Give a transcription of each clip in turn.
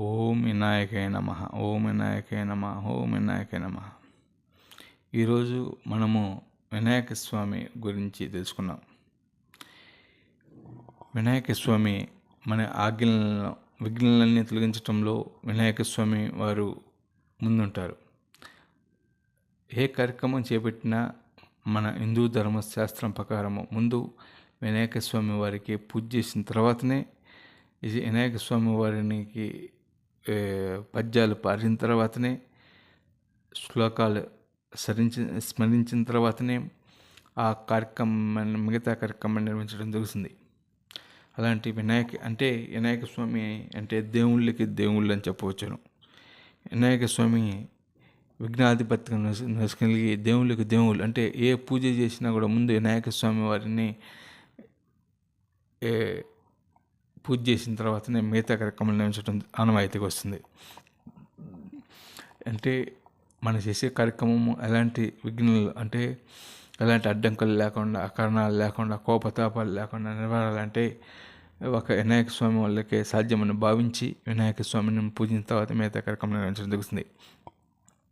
ఓం వినాయకాయ నమ ఓం వినాయకాయ నమ ఓం వినాయకాయ నమ. ఈరోజు మనము వినాయక స్వామి గురించి తెలుసుకున్నాం. వినాయక స్వామి మన ఆజ్ఞలను విఘ్నలన్నీ తొలగించడంలో వినాయక స్వామి వారు ముందుంటారు. ఏ కార్యక్రమం చేపట్టినా మన హిందూ ధర్మశాస్త్రం ప్రకారము ముందు వినాయక స్వామి వారికి పూజ చేసిన తర్వాతనే ఇది వినాయక స్వామి వారికి పద్యాలు పాడిన తర్వాతనే శ్లోకాలు సరించి స్మరించిన తర్వాతనే ఆ కార్యక్రమాన్ని మిగతా కార్యక్రమాన్ని నిర్వహించడం జరుగుతుంది. అలాంటి వినాయక అంటే వినాయక స్వామి అంటే దేవుళ్ళకి దేవుళ్ళు అని చెప్పవచ్చును. వినాయక స్వామి విఘ్నాధిపత్యం నసుకలిగి దేవుళ్ళకి దేవుళ్ళు అంటే ఏ పూజ చేసినా కూడా ముందు వినాయక స్వామి వారిని ఏ పూజ చేసిన తర్వాతనే మిగతా కార్యక్రమాలు నిర్వహించడం ఆనవాయితీగా వస్తుంది. అంటే మనం చేసే కార్యక్రమము ఎలాంటి విఘ్నాలు అంటే ఎలాంటి అడ్డంకులు లేకుండా అకారణాలు లేకుండా కోపతాపాలు లేకుండా నిలబడాలంటే ఒక వినాయక స్వామి వాళ్ళకే సాధ్యమని భావించి వినాయక స్వామిని పూజించిన తర్వాత మిగతా కార్యక్రమం నిర్వహించడం జరుగుతుంది.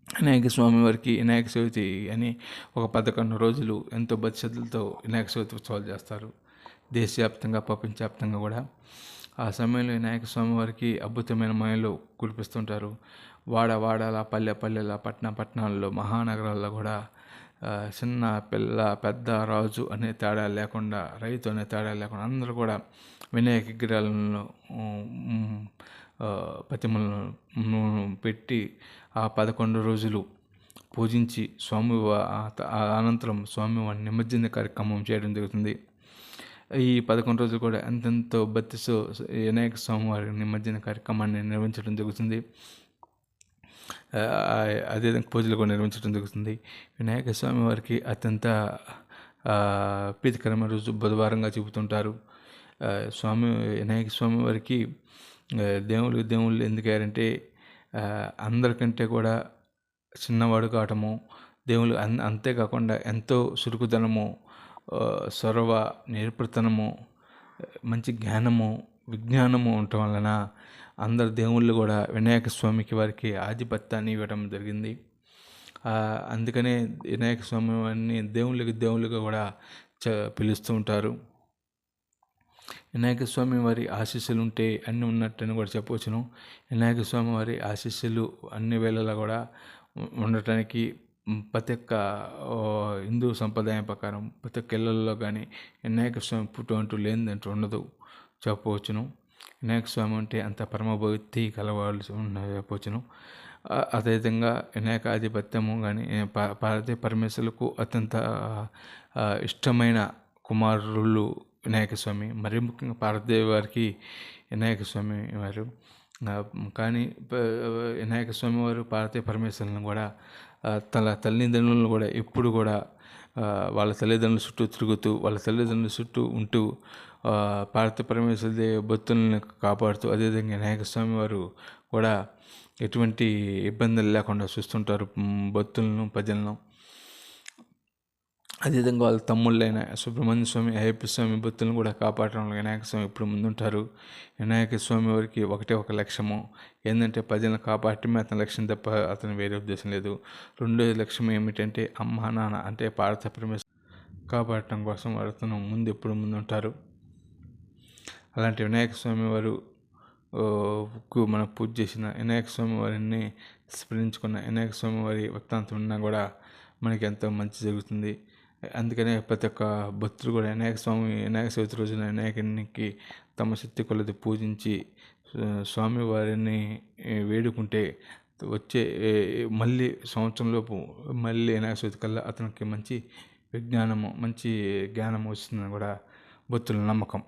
వినాయక స్వామి వారికి వినాయక చవితి అని ఒక పదకొండు రోజులు ఎంతో భక్తిశ్రద్ధలతో వినాయక చవితి ఉత్సవాలు చేస్తారు. దేశవ్యాప్తంగా ప్రపంచవ్యాప్తంగా కూడా. ఆ సమయంలో వినాయక స్వామి వారికి అద్భుతమైన మాయలు కురిపిస్తుంటారు. వాడ వాడల పల్లె పల్లెల పట్టణ పట్టణాల్లో మహానగరాల్లో కూడా చిన్న పిల్ల పెద్ద రాజు అనే తేడా లేకుండా రైతు అనే తేడా లేకుండా అందరూ కూడా వినాయక విగ్రహాలను ప్రతిమలను పెట్టి ఆ పదకొండు రోజులు పూజించి స్వామి అనంతరం స్వామివారి నిమజ్జన కార్యక్రమం చేయడం జరుగుతుంది. ఈ పదకొండు రోజులు కూడా ఎంతెంతో బతిసో వినాయక స్వామివారి నిమజ్జన కార్యక్రమాన్ని నిర్వహించడం జరుగుతుంది. అదేవిధంగా పూజలు కూడా నిర్వహించడం జరుగుతుంది. వినాయక స్వామి వారికి అత్యంత ప్రీతికరమైన రోజు బుధవారంగా చెబుతుంటారు. స్వామి వినాయక స్వామి వారికి దేవుళ్ళు దేవుళ్ళు ఎందుకంటే అందరికంటే కూడా చిన్నవాడు కావటము దేవుళ్ళు అంతేకాకుండా ఎంతో చురుకుదనము సొరవ నేర్పృతనము మంచి జ్ఞానము విజ్ఞానము ఉండటం వలన అందరు దేవుళ్ళు కూడా వినాయక స్వామికి వారికి ఆధిపత్యాన్ని ఇవ్వడం జరిగింది. అందుకనే వినాయక స్వామి వారిని దేవుళ్ళకి దేవుళ్ళుగా కూడా చ పిలుస్తూ ఉంటారు. వినాయక స్వామి వారి ఆశీస్సులు ఉంటే అన్నీ ఉన్నట్టని కూడా చెప్పవచ్చును. వినాయక స్వామి వారి ఆశీస్సులు అన్ని వేళలా కూడా ఉండటానికి ప్రతి ఒక్క హిందూ సంప్రదాయం ప్రకారం ప్రతి ఒక్క ఇళ్ళల్లో కానీ వినాయక స్వామి పుట్టు అంటూ లేనిదంటూ ఉండదు. చెప్పవచ్చును. వినాయక స్వామి అంటే అంత పరమభక్తి కలవాళ్ళు చెప్పవచ్చును. ఆ- అదేవిధంగా వినాయక ఆధిపత్యము కానీ పార్వతీ పరమేశ్వరులకు అత్యంత ఇష్టమైన కుమారులు వినాయక స్వామి. మరి ముఖ్యంగా పార్వతీదేవి వారికి వినాయక స్వామి వారు. కానీ వినాయక స్వామి వారు పార్వతీ పరమేశ్వరులను కూడా తన తల్లిదండ్రులను కూడా ఎప్పుడు కూడా వాళ్ళ తల్లిదండ్రుల చుట్టూ తిరుగుతూ వాళ్ళ తల్లిదండ్రుల చుట్టూ ఉంటూ పార్వతీ పరమేశ్వర దేవి భక్తులను కాపాడుతూ అదేవిధంగా వినాయక స్వామి వారు కూడా ఎటువంటి ఇబ్బందులు లేకుండా చూస్తుంటారు భక్తులను ప్రజలను. అదేవిధంగా వాళ్ళ తమ్ముళ్ళైన సుబ్రహ్మణ్య స్వామి అయ్యప్ప స్వామి భక్తులను కూడా కాపాడడంలో వినాయక స్వామి ఎప్పుడు ముందుంటారు. వినాయక స్వామి వారికి ఒకటే ఒక లక్ష్యము. ఏంటంటే ప్రజలను కాపాడటమే అతని లక్ష్యం తప్ప అతని వేరే ఉద్దేశం లేదు. రెండో లక్ష్యం ఏమిటంటే అమ్మ నాన్న అంటే భారత పరమేశ్వర కాపాడటం కోసం వారు అతను ముందు ఎప్పుడు ముందుంటారు. అలాంటి వినాయక స్వామి వారు మనం పూజ చేసిన వినాయక స్వామి వారిని స్మరించుకున్న వినాయక స్వామి వారి వృత్తాంతం ఉన్నా కూడా మనకి ఎంతో మంచి జరుగుతుంది. అందుకనే ప్రతి ఒక్క భక్తులు కూడా వినాయక స్వామి వినాయక చవితి రోజున వినాయకునికి తమ శక్తి కొలది పూజించి స్వామివారిని స్వామి వారిని వేడుకుంటే వచ్చే మళ్ళీ సంవత్సరంలోపు మళ్ళీ వినాయక చవితి కల్లా అతనికి మంచి విజ్ఞానము మంచి జ్ఞానము వస్తుందని కూడా భక్తుల నమ్మకం.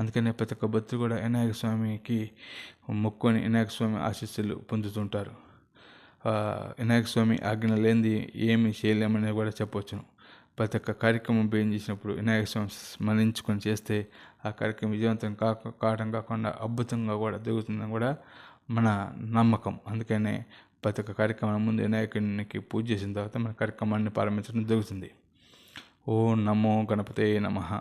అందుకనే ప్రతి ఒక్క భక్తులు కూడా వినాయక స్వామికి మొక్కుని వినాయక స్వామి ఆశీస్సులు పొందుతుంటారు. వినాయక స్వామి ఆజ్ఞ లేనిది ఏమి చేయలేమని కూడా చెప్పవచ్చును. ప్రతి ఒక్క కార్యక్రమం బేయం చేసినప్పుడు వినాయక స్వామి స్మరించుకొని చేస్తే ఆ కార్యక్రమం విజయవంతం కాక కావడం కాకుండా అద్భుతంగా కూడా జరుగుతుందని కూడా మన నమ్మకం. అందుకనే ప్రతి ఒక్క కార్యక్రమం ముందు వినాయకునికి పూజ చేసిన తర్వాత మన కార్యక్రమాన్ని ప్రారంభించడం జరుగుతుంది. ఓ నమో గణపతే నమః.